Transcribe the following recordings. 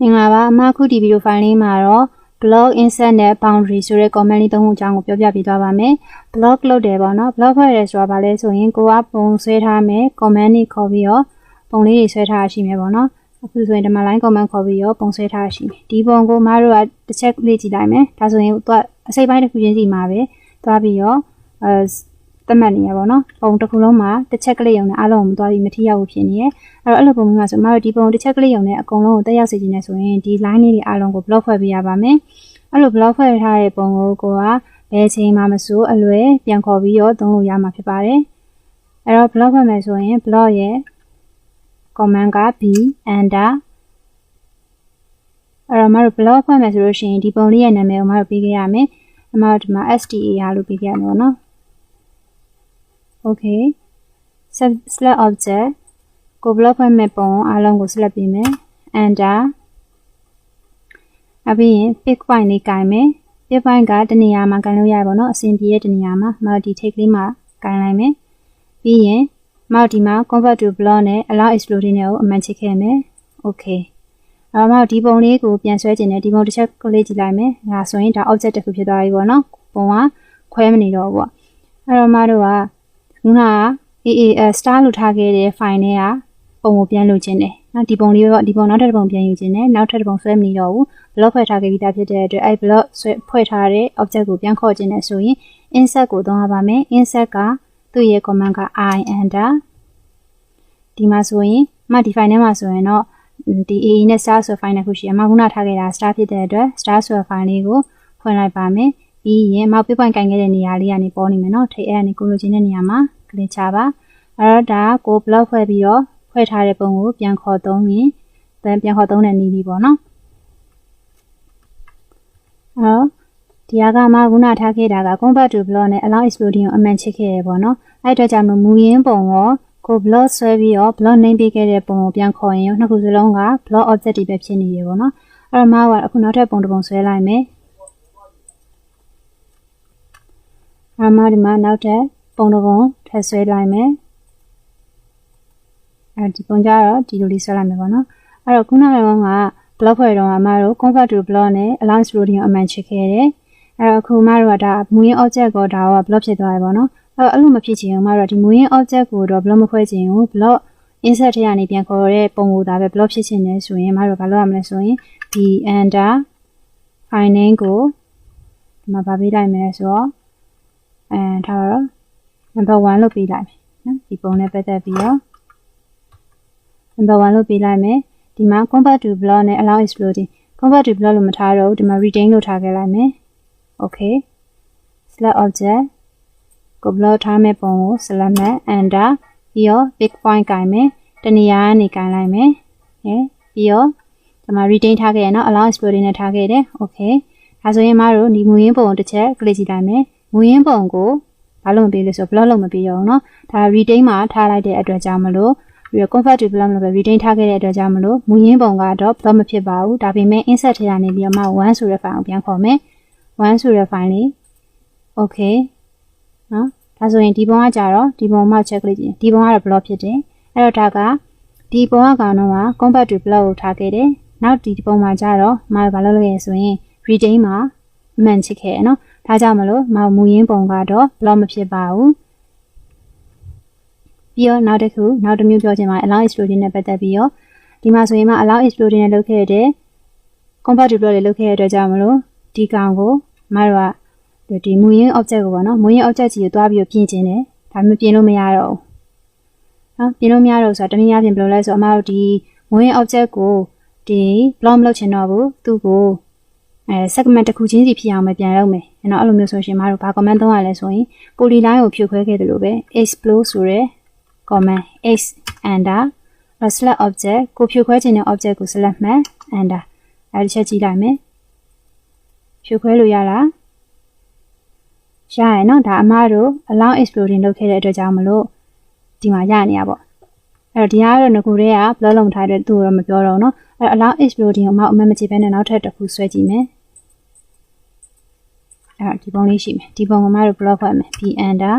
မင်္ဂလာပါအမအခုဒီဗီဒီယိုဖိုင်လေးမှာတော့ blog insert နဲ့ boundary ဆိုတဲ့ comment လေးသုံးခုအကြောင်းကိုပြောပြပေးသွားပါမယ် blog လုပ်တယ်ပေါ့နော် blog ဖွဲ့တယ်ဆိုတာဘာလဲဆိုရင်ကိုကပုံဆွဲထားမယ် comment တွေခေါ်ပြီးတော့ပုံလေးတွေဆွဲထားရှိမယ်ပေါ့နော်အခုဆိုရင်ဒီမှာ line comment ခေါ်ပြီးတော့ပုံဆွဲထားရှိမယ်ဒီပုံကိုမတို့ကတစ်ချက်လေးကြည့်လိုက်မယ်ဒါဆိုရင်သူကအစိပ်ပိုင်းတစ်ခုချင်းစီမှာပဲသွားပြီးတော့အဲ တတ်မှတ်နေရပါတော့ပုံတစ်ခုလုံးမှာတစ်ချက်ကလေးရုံနဲ့အားလုံးကိုမသွားပြီးမထိရောက်ဘူးဖြစ်နေရဲ့အဲ့တော့အဲ့လိုပုံမျိုးမှာဆိုမတို့ဒီပုံတစ်ချက်ကလေးရုံနဲ့အကုန်လုံးကိုတက်ရောက်စေချင်နေဆိုရင်ဒီ line လေးတွေအားလုံးကို block ဖွဲ့ပေးရပါမယ်အဲ့လို block ဖွဲ့ထားတဲ့ပုံကိုကိုကဘယ်ချိန်မှမဆိုအလွယ်ပြန်ခေါ်ပြီးတော့သုံးလို့ရမှာဖြစ်ပါတယ်အဲ့တော့ block ဖွဲ့မယ်ဆိုရင် block ရဲ့ command က b enter အဲ့တော့မတို့ block ဖွဲ့မယ်ဆိုလို့ရှိရင်ဒီပုံလေးရဲ့နာမည်ကိုမတို့ပေးခဲ့ရမယ်အမတို့ဒီမှာ STA လို့ပေးခဲ့ရမယ်ပေါ့နော် okay select object ကို block ဖွဲ့မဲ့ပုံအားလုံးကို select ပေးမယ် enter အပြီးရင် pick point လေးကင်မယ် pick point ကတနေရာမှာကင်လို့ရပါတော့အဆင်ပြေတဲ့တနေရာမှာမတို့ဒီ take လေးမှာကင်လိုက်မယ်ပြီးရင်မတို့ဒီမှာ convert to block နဲ့ allow exploding နဲ့ကိုအမှန်ချစ်ခဲ့မယ် okay အဲ့တော့ဒီပုံလေးကိုပြန်ဆွဲခြင်းနဲ့ဒီပုံတစ်ချက်ကလေးကြည့်လိုက်မယ်ဒါဆိုရင်ဒါ object တစ်ခုဖြစ်သွားပြီပေါ့နော်ပုံကခွဲမနေတော့ဘူးပေါ့အဲ့တော့မတို့က ခုနက AAS star လို့ထားခဲ့တဲ့ file နဲ့ကပုံကိုပြန်လုပ်ခြင်းတယ်နော်ဒီပုံလေးတော့ဒီပုံနောက်ထပ်တစ်ပုံပြန်ယူခြင်းနဲ့နောက်ထပ်တစ်ပုံဆွဲမနေတော့ဘူး block ဖွဲ့ထားခဲ့ပြီးသားဖြစ်တဲ့အတွက်အဲ့ block ဆွဲဖွဲ့ထားတဲ့ object ကိုပြန်ခေါ်ခြင်းနဲ့ဆိုရင် insert ကိုသုံးရပါမယ် insert ကသူ့ရဲ့ command က i enter ဒီမှာဆိုရင်မဒီ file ထဲမှာဆိုရင်တော့ဒီ AE နဲ့ star ဆို file တစ်ခုရှိရမှာခုနထားခဲ့တာ star ဖြစ်တဲ့အတွက် star ဆို file လေးကိုဖွင့်လိုက်ပါမယ်ပြီးရင်မောက်ပြပွင့်ကင်ခဲ့တဲ့နေရာလေးကနေပေါ်နေမယ်နော်ထိအဲ့ကနေကိုလိုချင်တဲ့နေရာမှာ ကလစ်ချပါအဲ့တော့ဒါကို block ဖွဲ့ပြီးတော့ဖွဲ့ထားတဲ့ပုံကိုပြန်ခေါ်သုံးရင်ပြန်ခေါ်သုံးတဲ့နည်းလေးပေါ့နော်အဲ့တော့ဒီဟာကမှခုနထားခဲ့တာက convert to block နဲ့ allow exploding ကိုအမှန်ချစ်ခဲ့ရပေါ့နော်အဲ့အတွက်ကြောင့်မူရင်းပုံရောကို block ဆွဲပြီးတော့ block name ပေးခဲ့တဲ့ပုံကိုပြန်ခေါ်ရင်နှစ်ခုစလုံးက block object တွေပဲဖြစ်နေရပေါ့နော်အဲ့တော့မှကအခုနောက်ထပ်ပုံတစ်ပုံဆွဲလိုက်မယ်အမဒီမှာနောက်ထပ်ပုံတစ်ပုံ ထပ်ဆွဲလိုက်မယ်အဲဒီပုံကြတော့ဒီလိုလေးဆွဲလိုက်မယ်ပေါ့နော်အဲ့တော့ခုနကတော့က block ဖွဲ့တော့အမတို့ convert to block နဲ့ allowance loading အမှန်ချစ်ခဲ့တယ်အဲ့တော့အခုအမတို့ကဒါမူရင်း object ကိုဒါက block ဖြစ်သွားတယ်ပေါ့နော်အဲ့အဲ့လိုမဖြစ်ချင်ဘူးအမတို့ကဒီမူရင်း object ကိုတော့ block မဖွဲ့ချင်ဘူး block insert ထဲကနေပြန်ခေါ်တဲ့ပုံကိုဒါပဲ block ဖြစ်ချင်တယ်ဆိုရင်အမတို့ဘာလုပ်ရမလဲဆိုရင်ဒီ enter file name ကိုဒီမှာဗာပေးလိုက်မယ်ဆိုတော့အဲထားတော့ number 1လို့ပေးလိုက်မယ်နော်ဒီပုံနဲ့ပတ်သက်ပြီးတော့ number 1လို့ပေးလိုက်မယ်ဒီမှာ convert to block နဲ့ allow exploding convert to block လို့မထားတော့ဘူးဒီမှာ retain လို့ထားခဲ့လိုက်မယ် okay select object ကို block ထားမဲ့ပုံကို select မဲ့ enter ပြီးတော့ big point ကင်မယ်တနေရာကနေကင်လိုက်မယ်ဟဲ့ပြီးတော့ဒီမှာ retain ထားခဲ့ရနော် allow exploding နဲ့ထားခဲ့တယ် okay ဒါဆိုရင်မတို့ဒီမူရင်းပုံတစ်ချက် click ကြည့်လိုက်မယ်မူရင်းပုံကို ဘာလို့မပေးလဲဆိုတော့ block လုံးမပေးရအောင်နော်ဒါ retain မှာထားလိုက်တဲ့အတွက်ကြောင့်မလို့ပြီးတော့ convert to block လို့ပဲ retain ထားခဲ့တဲ့အတွက်ကြောင့်မလို့မူရင်းပုံကတော့ block မဖြစ်ပါဘူးဒါပေမဲ့ insert ထဲကနေပြီးတော့မှ1ဆိုတဲ့ file ကိုပြန်ခေါ်မယ်1ဆိုတဲ့ file လေး okay နော်ဒါဆိုရင်ဒီပုံကကြတော့ဒီပုံမှ check လေးကြည့်ဒီပုံကတော့ block ဖြစ်တယ်အဲ့တော့ဒါကဒီပုံကကောင်တော့က convert to block ကိုထားခဲ့တယ်နောက်ဒီပုံမှာကြတော့မမဘာလုပ်လို့ရလဲဆိုရင် retain မှာ မှန်ချစ်ခဲ့ရနော်ဒါကြောင့်မလို့မမူရင်းပုံကတော့ block မဖြစ်ပါဘူးပြီးတော့နောက်တစ်ခုနောက်တစ်မျိုးပြောချင်ပါတယ် allow exploding နဲ့ပတ်သက်ပြီးတော့ဒီမှာဆိုရင်မှ allow exploding နဲ့လုပ်ခဲ့တဲ့ compatible တွေလုပ်ခဲ့တဲ့အတွက်ကြောင့်မလို့ဒီကောင်ကိုမတို့ကဒီမူရင်း object ကိုပေါ့နော်မူရင်း object ကြီးကိုတွားပြီးပြင်ခြင်းတယ်ဒါမှမပြင်လို့မရတော့ဘူးနော်ပြင်လို့မရတော့ဆိုတာတနည်းအားဖြင့်ဘယ်လိုလဲဆိုအမတို့ဒီမူရင်း object ကိုဒီ block မလုပ်ချင်တော့ဘူးသူ့ကို အဲ segment တစ်ခုချင်းစီဖြစ်အောင်ပဲပြန်လုပ်မယ်။အဲ့တော့အဲ့လိုမျိုးဆိုရှင်မတို့ဘာ command သုံးရလဲဆိုရင် polyline ကိုဖြိုခွဲခဲ့တယ်လို့ပဲ explode ဆိုရဲ command x enter select object ကိုဖြိုခွဲခြင်းတဲ့ object ကို select မှတ် enter အဲ့ဒီချက်ကြည့်လိုက်မယ်ဖြိုခွဲလို့ရလားရရနော်ဒါအမားတို့ allow exploding လုပ်ခဲ့တဲ့အတွက်ကြောင့်မလို့ဒီမှာရနေရပေါ့အဲ့တော့ဒီဟာကတော့ငကူတွေက block လုံးထားတဲ့သူ့တော့မပြောတော့เนาะအဲ့ allow exploding ကိုမှအမှန်မကြည့်ဘဲနဲ့နောက်ထပ်တစ်ခုဆွဲကြည့်မယ် အဲ့ဒီပုံလေးရှိမယ်ဒီပုံကမှတို့ block ဖွဲ့မယ် b enter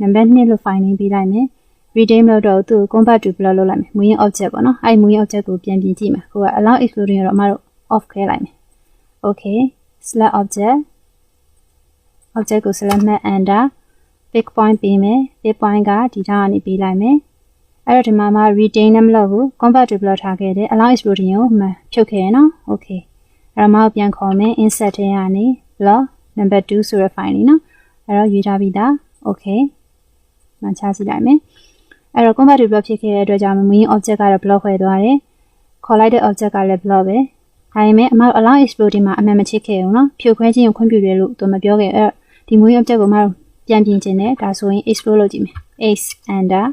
နံပါတ်2လို့ file name ပေးလိုက်မယ် retain မလုပ်တော့ဘူးသူ့ကို convert to block လုပ်လိုက်မယ်မူရင်း object ပေါ့နော်အဲ့ဒီမူရင်း object ကိုပြန်ပြင်ကြည့်မယ်ကိုက allow excluding တော့အမတို့ off ခဲလိုက်မယ် okay select object object ကို select မဲ့ under pick point ပေးမယ် pick point ကဒီထောင်းကနေပေးလိုက်မယ်အဲ့တော့ဒီမှာမှ retain နဲ့မလုပ်ဘူး convert to block ထားခဲ့တယ် allow excluding ကိုမှဖြုတ်ခဲ့ရနော် okay အဲ့တော့မအောင်ပြန်ခေါ်မယ် insert ထဲကနေ log number 2ဆိုတဲ့ file လေးနော်အဲ့တော့ရွေးထားပြီးသား okay မှချစီလိုက်မယ်အဲ့တော့ compatible ဖြစ်ခဲ့တဲ့အတွက်ကြောင့် main object ကတော့ block ခွဲသွားတယ်ခေါ်လိုက်တဲ့ object ကလည်း block ပဲဒါပေမဲ့အမတို့ allow exploding မှာအမှန်မချစ်ခဲ့ဘူးနော်ဖြိုခွဲခြင်းကိုခွင့်ပြုတယ်လို့သူမပြောခဲ့အဲ့တော့ဒီ main object ကိုမတို့ပြန်ပြင်ခြင်းနဲ့ဒါဆိုရင် explode လုပ်ကြည့်မယ် x under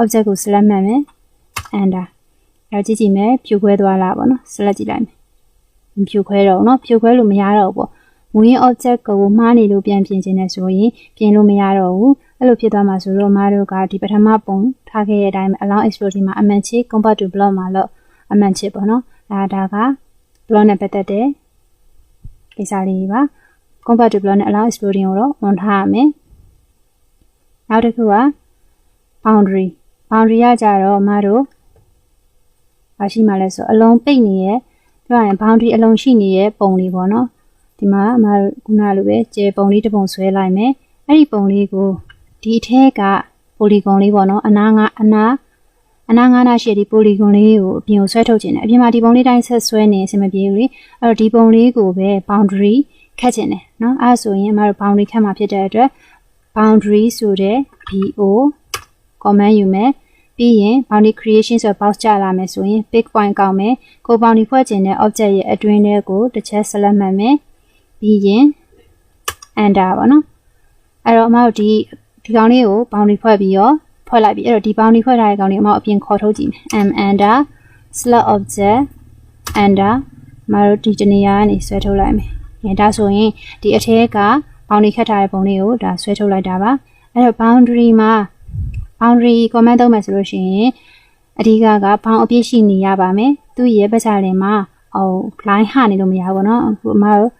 object ကို select မှတ်မယ် under အဲ့တော့ကြည့်ကြည့်မယ်ဖြိုခွဲသွားလားပေါ့နော် select ကြည့်လိုက်မယ် မဖြိုခွဲတော့ဘူးเนาะဖြိုခွဲလို့မရတော့ဘူးပေါ့မူရင်း object ကိုမှားနေလို့ပြန်ပြင်ခြင်းနဲ့ဆိုရင်ပြင်လို့မရတော့ဘူးအဲ့လိုဖြစ်သွားမှာဆိုတော့မတို့ကဒီပထမပုံထားခဲ့တဲ့အတိုင်း allow exploding မှာအမှန်ချစ် convert to block မှာလို့အမှန်ချစ်ပေါ့နော်ဒါဒါက block နဲ့ပတ်သက်တဲ့ကိစ္စလေးပါ convert to block နဲ့ allow exploding ကိုတော့ on ထားရမယ်နောက်တစ်ခုက boundary boundary ကကြတော့မတို့ဘာရှိမှလဲဆိုအလုံးပိတ်နေရဲ့ ပြောရရင် boundary အလုံးရှိနေတဲ့ပုံလေးပေါ့နော်ဒီမှာအမတို့ခုနလိုပဲကျဲပုံလေးတစ်ပုံဆွဲလိုက်မယ်အဲ့ဒီပုံလေးကိုဒီအထက်က polygon လေးပေါ့နော်အနာငါအနာအနာငါနာရှိတဲ့ဒီ polygon လေးကိုအပြင်ကိုဆွဲထုတ်ခြင်းတယ်အပြင်မှာဒီပုံလေးတိုင်းဆက်ဆွဲနေအဆင်မပြေဘူးလေအဲ့တော့ဒီပုံလေးကိုပဲ boundary ခတ်ခြင်းတယ်နော်အဲ့ဆိုရင်အမတို့ boundary ခတ်မှာဖြစ်တဲ့အတွက် boundary ဆိုတဲ့ BO command ယူမယ် ပြီးရင် boundary creation ဆို box ကြလာမယ်ဆိုရင် big point ကောက်မယ်ကို boundary ဖွဲ့ခြင်းတဲ့ object ရဲ့အတွင်းထဲကိုတစ်ချက် select မှတ်မယ်ပြီးရင် enter ပါနော်အဲ့တော့အမတို့ဒီဒီကောင်လေးကို boundary ဖွဲ့ပြီးတော့ဖွဲ့လိုက်ပြီအဲ့တော့ဒီ boundary ဖွဲ့ထားတဲ့ကောင်လေးအမတို့အပြင်ခေါ်ထုတ်ကြည့်မယ် m enter select object enter မတို့ဒီတနေရာကနေဆွဲထုတ်လိုက်မယ်အဲဒါဆိုရင်ဒီအထက်က boundary ခတ်ထားတဲ့ပုံလေးကိုဒါဆွဲထုတ်လိုက်တာပါအဲ့တော့ boundary မှာ boundary comment သုံးမယ်ဆိုလို့ရှိရင်အဓိကက bound အပြည့်ရှိနေရပါမယ်သူ့ရဲ့ပတ်ချာလင်မှာဟို line ဟနေလို့မရဘူးเนาะအခုအမတို့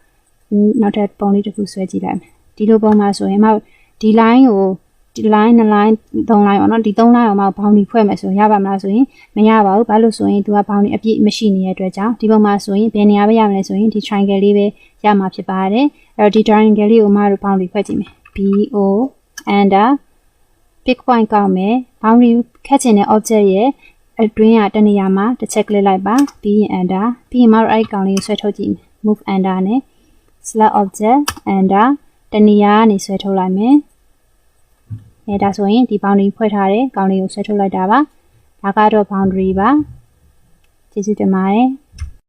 နောက်ထပ်ပုံလေးတစ်ခုဆွဲကြည့်လိုက်မယ်ဒီလိုပုံမှာဆိုရင်အမတို့ဒီ line ကိုဒီ line 2 line 3 line ပေါ့နော်ဒီ3 line အောင်မှ boundary ဖွဲ့မယ်ဆိုရင်ရပါမလားဆိုရင်မရပါဘူးဘာလို့ဆိုရင်သူက boundary အပြည့်မရှိနေတဲ့အတွက်ကြောင့်ဒီပုံမှာဆိုရင်ဘယ်နေရာပဲရမလဲဆိုရင်ဒီ triangle လေးပဲရမှာဖြစ်ပါတယ်အဲ့တော့ဒီ triangle လေးကိုမှတို့ boundary ဖွဲ့ကြည့်မယ် BO under pick point ကောက်မယ် boundary ခတ်ချင်တဲ့ object ရဲ့အတွင်းကတနေရာမှာတစ်ချက် click လိုက်ပါပြီးရင် under ပြီးရင်မတို့အဲ့ဒီကောင်လေးကိုဆွဲထုတ်ကြည့်မယ် move under နဲ့ select object under တနေရာကနေဆွဲထုတ်လိုက်မယ်အဲဒါဆိုရင်ဒီ boundary ဖွဲ့ထားတဲ့ကောင်လေးကိုဆွဲထုတ်လိုက်တာပါဒါကတော့ boundary ပါကျေးဇူးတင်ပါတယ်